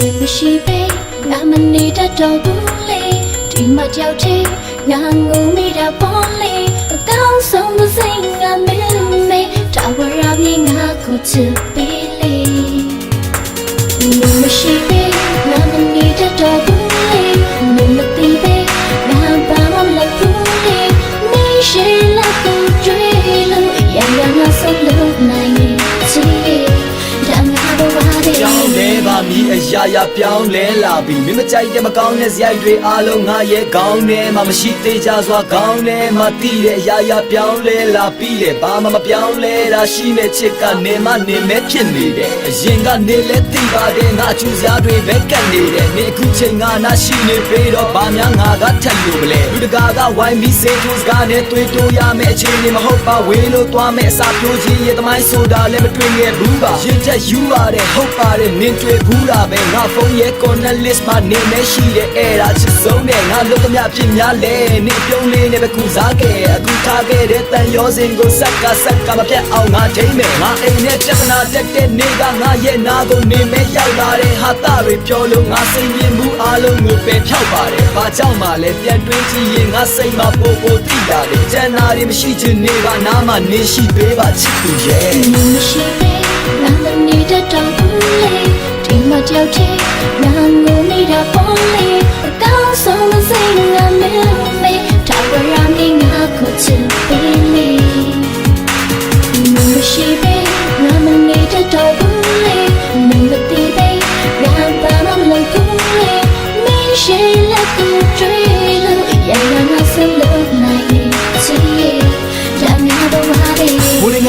နေမရှိပဲငါမနေတတ်တော့ဘူးလေဒီမှာကြောက်ချင်ငါငုံမိတာပေါ်လေအကောင်းဆုံးမစိတ်ငါမင်းမေတာဝရမြေငါကိုချစ်ပေး မည်အရာရာပြောင်းလဲလာပြီမင်းမကြိုက်တဲ့မကောင်းတဲ့ဇယိုက်တွေအားလုံးငါရဲ့ခေါင်းထဲမှာမရှိသေးကြစွာခေါင်းထဲမှာတည်တဲ့အရာရာပြောင်းလဲလာပြီလေဘာမှမပြောင်းလဲတာရှိမဲ့ချစ်ကနေမနေမဲ့ဖြစ်နေတယ်အရင်ကနေလဲတည်ပါတယ်ငါချူစရာတွေပဲကတ်နေတယ်နေအခုချိန်ငါနာရှိနေပေတော့ဘာများငါကထက်လို့မလဲလူတကာကဝိုင်းပြီးစေသူစကားနဲ့တွေ့တိုးရမယ့်အခြေအနေမဟုတ်ပါဝေးလို့သွားမယ့်အစာပြိုးခြင်းရဲ့တမိုင်းဆိုတာလည်းမတွေ့ခဲ့ဘူးပါရစ်ချက်ယူပါတယ်ဟုတ်ပါတယ်နင်တွေ့ဘူးတာပဲငါဖုန်းရဲ့ corner list မှာနေမရှိတဲ့အဲ့ဒါချစ်ဆုံးနဲ့ငါလုံးသမျှဖြစ်များလဲနေပြုံးလေးနဲ့ပဲကုစားခဲ့အခုထားခဲ့တဲ့တန်ရောစင်ကိုဆက်ကဆက်ကမပြတ်အောင်ငါထိမ့်မယ်ငါအိမ်နဲ့ပြဿနာတက်တဲ့နေကငါရဲ့နာကိုနေမဲ့ရောက်လာတဲ့ဟာတာတွေပြောလို့ငါစိတ်မြင်မှုအားလုံးကိုပဲဖြောက်ပါတယ်ဘာကြောင့်မှလဲပြန်တွေးကြည့်ရင်ငါစိတ်မှာပို့ပို့တိရတယ်ကျန်တာတွေမရှိချင်နေပါနားမှာနေရှိပေးပါချစ်သူရဲ့နေမရှိပဲငါမနေတတ်တော့ဘူးလေ ဒီမှာကြောက်ချင်ငါငုံနေတာပေါ်လေ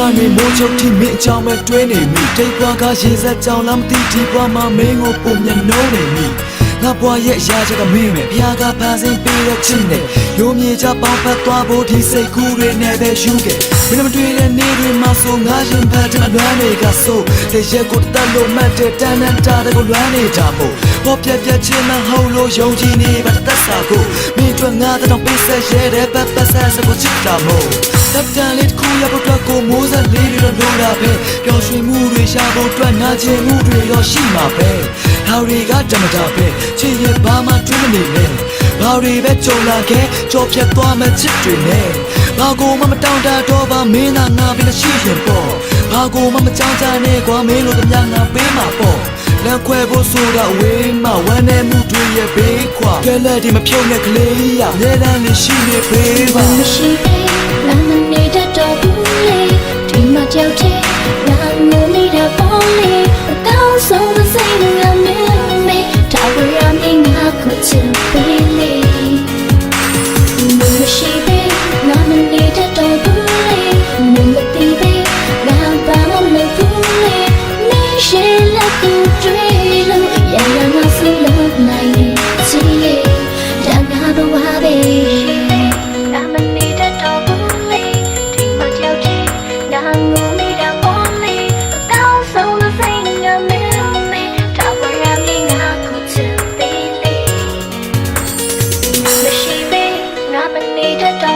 ကနေမိုးချုပ်ထိမင်းအကြောင်းပဲတွဲနေမိတိတ်ဘွားကရေစက်ကြောင်လားမသိဒီဘွားမှာမင်းကိုပုံမျက်နှိုးနေမိ ငါဘွားရဲ့အရာချက်ကမင်းပဲဖျားကဖန်ဆင်းပေးတဲ့ချစ်နဲ့ရိုးမြေချပေါင်းဖက်သွားဖို့ဒီစိတ်ကူးတွေနဲ့ပဲယူခဲ့မင်းမတွေ့တဲ့နေ့တွေမှာဆိုငါရင်ဖတ်တဲ့လွမ်းတွေကဆိုတဲ့ရက်ကိုတတ်လို့မှတ်တဲ့တန်တန်တာတဲ့ကိုလွမ်းနေတာမို့ဘောပြက်ပြက်ချင်းမဟုတ်လို့ယုံကြည်နေပါတတ်စာကိုမင်းတို့ငါတော့ပေးဆက်ရဲတဲ့ပတ်ပတ်ဆက်စကိုချစ်တာမို့တပ်တန်လေးတစ်ခုရဖို့အတွက်ကိုမိုးဆက်လေးတွေတော့လိုတာပဲ ပျော်ရွှင်မှုတွေရှာဖို့အတွက်နာကျင်မှုတွေတော့ရှိမှာပဲဟာတွေကတမတာပဲချစ်ရဲ့ဘာမှတွေးမနေနဲ့ဘာတွေပဲကြုံလာခဲ့ကြော်ဖြတ်သွားမှချစ်တွေနဲ့ဘာကိုမှမတောင်းတတော့ပါမင်းသာငါပဲရှိရင်ပေါ့ဘာကိုမှမကြောက်ကြနဲ့ကွာမင်းလိုကများငါပေးမှာပေါ့လမ်းခွဲဖို့ဆိုတာဝေးမှဝမ်းနေမှုတွေရဲ့ဘေးခွာကဲလက်ဒီမဖြုတ်နဲ့ကလေးရလဲလန်းလေးရှိနေပေးပါ မ